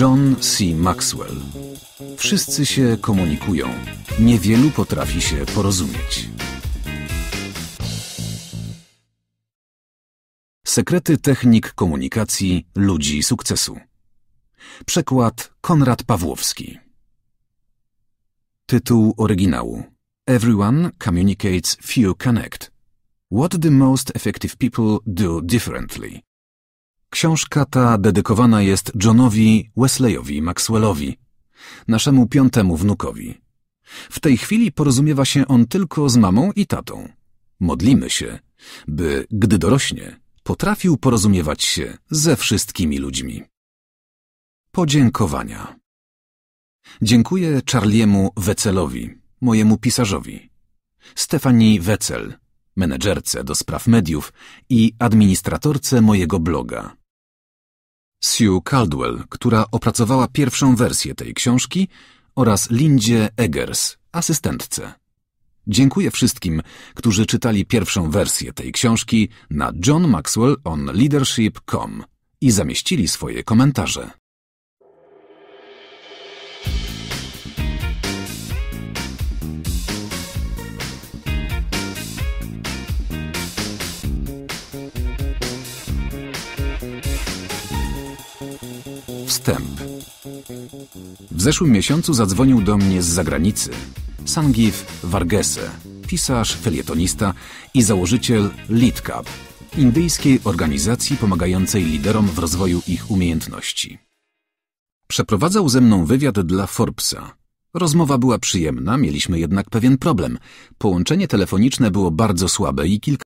John C. Maxwell. Wszyscy się komunikują. Niewielu potrafi się porozumieć. Sekrety technik komunikacji ludzi sukcesu. Przekład Konrad Pawłowski. Tytuł oryginału Everyone communicates, few connect. What the most effective people do differently. Książka ta dedykowana jest Johnowi Wesleyowi Maxwellowi, naszemu piątemu wnukowi. W tej chwili porozumiewa się on tylko z mamą i tatą. Modlimy się, by, gdy dorośnie, potrafił porozumiewać się ze wszystkimi ludźmi. Podziękowania. Dziękuję Charliemu Wecelowi, mojemu pisarzowi, Stefanii Wecel, menedżerce do spraw mediów i administratorce mojego bloga. Sue Caldwell, która opracowała pierwszą wersję tej książki oraz Lindzie Eggers, asystentce. Dziękuję wszystkim, którzy czytali pierwszą wersję tej książki na johnmaxwellonleadership.com i zamieścili swoje komentarze. W zeszłym miesiącu zadzwonił do mnie z zagranicy Sangiv Varghese, pisarz, felietonista i założyciel LeadCap, indyjskiej organizacji pomagającej liderom w rozwoju ich umiejętności. Przeprowadzał ze mną wywiad dla Forbesa. Rozmowa była przyjemna, mieliśmy jednak pewien problem. Połączenie telefoniczne było bardzo słabe i kilka